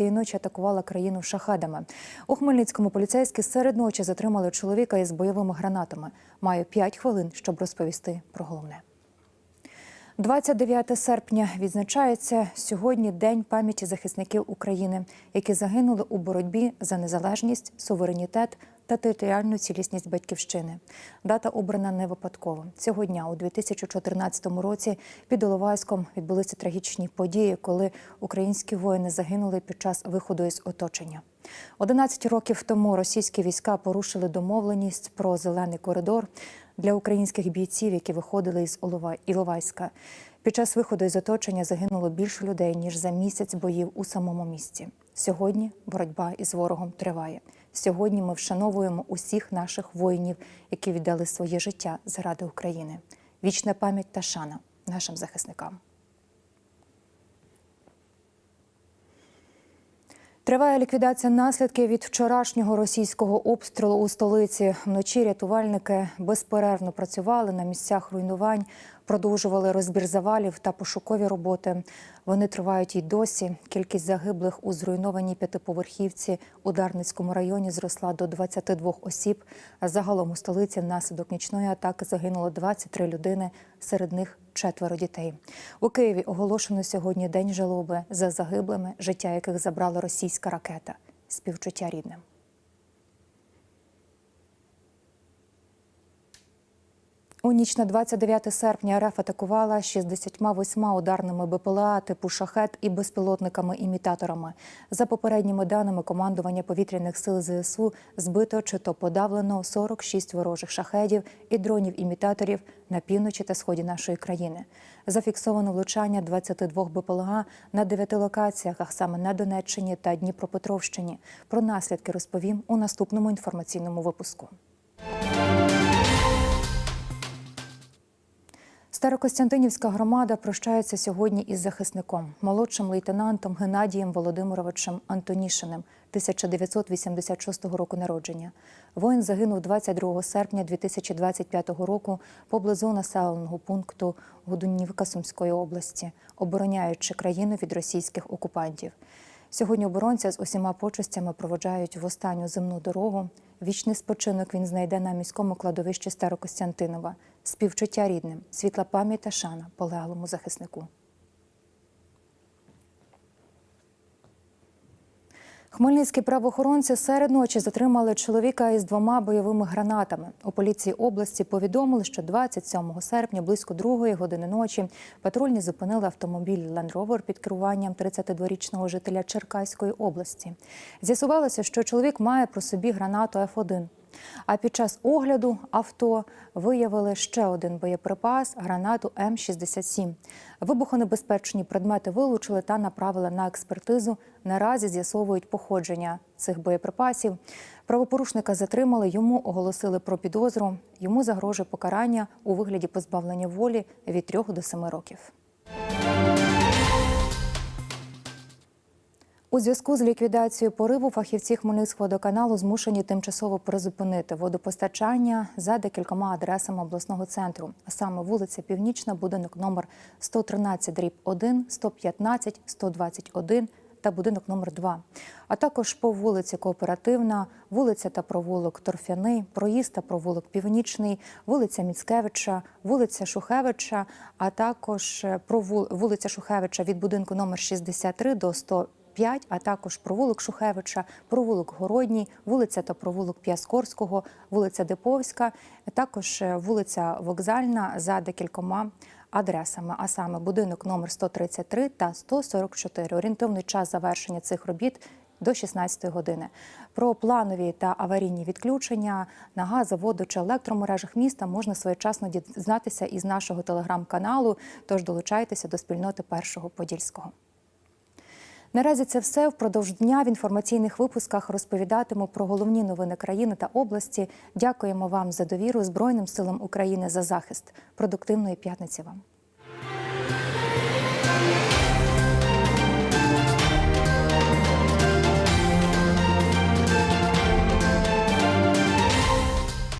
Цієї ночі атакувала країну шахедами. У Хмельницькому поліцейські серед ночі затримали чоловіка із бойовими гранатами. Маю 5 хвилин, щоб розповісти про головне. 29 серпня відзначається сьогодні День пам'яті захисників України, які загинули у боротьбі за незалежність, суверенітет та територіальну цілісність батьківщини. Дата обрана не випадково. Цього дня, у 2014 році, під Іловайськом відбулися трагічні події, коли українські воїни загинули під час виходу із оточення. 11 років тому російські війська порушили домовленість про зелений коридор для українських бійців, які виходили із Іловайська. Під час виходу із оточення загинуло більше людей ніж за місяць боїв у самому місті. Сьогодні боротьба із ворогом триває. Сьогодні ми вшановуємо усіх наших воїнів, які віддали своє життя заради України. Вічна пам'ять та шана нашим захисникам. Триває ліквідація наслідків від вчорашнього російського обстрілу у столиці. Вночі рятувальники безперервно працювали на місцях руйнувань, продовжували розбір завалів та пошукові роботи. Вони тривають і досі. Кількість загиблих у зруйнованій п'ятиповерхівці у Дарницькому районі зросла до 22 осіб. Загалом у столиці внаслідок нічної атаки загинуло 23 людини, серед них четверо дітей. У Києві оголошено сьогодні день жалоби за загиблими, життя яких забрала російська ракета. Співчуття рідним. У ніч на 29 серпня РФ атакувала 68 ударними БПЛА типу шахет і безпілотниками-імітаторами. За попередніми даними командування повітряних сил ЗСУ збито чи то подавлено 46 ворожих шахедів і дронів-імітаторів на півночі та сході нашої країни. Зафіксовано влучання 22 БПЛА на 9 локаціях, а саме на Донеччині та Дніпропетровщині. Про наслідки розповім у наступному інформаційному випуску. Старокостянтинівська громада прощається сьогодні із захисником, молодшим лейтенантом Геннадієм Володимировичем Антонішиним, 1986 року народження. Воїн загинув 22 серпня 2025 року поблизу населеного пункту Годунівка Сумської області, обороняючи країну від російських окупантів. Сьогодні оборонця з усіма почестями проводжають в останню земну дорогу. Вічний спочинок він знайде на міському кладовищі Старокостянтинова. Співчуття рідним, світла пам'ять та шана полеглому захиснику. Хмельницькі правоохоронці серед ночі затримали чоловіка із двома бойовими гранатами. У поліції області повідомили, що 27 серпня близько другої години ночі патрульні зупинили автомобіль Land Rover під керуванням 32-річного жителя Черкаської області. З'ясувалося, що чоловік має про собі гранату F1. А під час огляду авто виявили ще один боєприпас гранату М67. Вибухонебезпечні предмети вилучили та направили на експертизу. Наразі з'ясовують походження цих боєприпасів. Правопорушника затримали, йому оголосили про підозру. Йому загрожує покарання у вигляді позбавлення волі від 3 до 7 років. У зв'язку з ліквідацією пориву фахівці Хмельницького водоканалу змушені тимчасово призупинити водопостачання за декількома адресами обласного центру, а саме вулиця Північна, будинок номер 113 дріб 1, 115, 121 та будинок номер 2 а також по вулиці Кооперативна, вулиця та провулок Торфяний, проїзд та провулок Північний, вулиця Міцкевича, вулиця Шухевича, а також провул- вулиця Шухевича від будинку номер 63 до 100 5, а також провулок Шухевича, провулок Городній, вулиця та провулок П'яскорського, вулиця Деповська, також е, вулиця Вокзальна за декількома адресами, а саме будинок номер 133 та 144. Орієнтовний час завершення цих робіт до 16 години. Про планові та аварійні відключення на газо, воду чи електромережах міста можна своєчасно дізнатися із нашого телеграм-каналу. Тож долучайтеся до спільноти першого подільського. Наразі це все впродовж дня в інформаційних випусках розповідатиму про головні новини країни та області. Дякуємо вам за довіру Збройним силам України за захист. Продуктивної п'ятниці вам.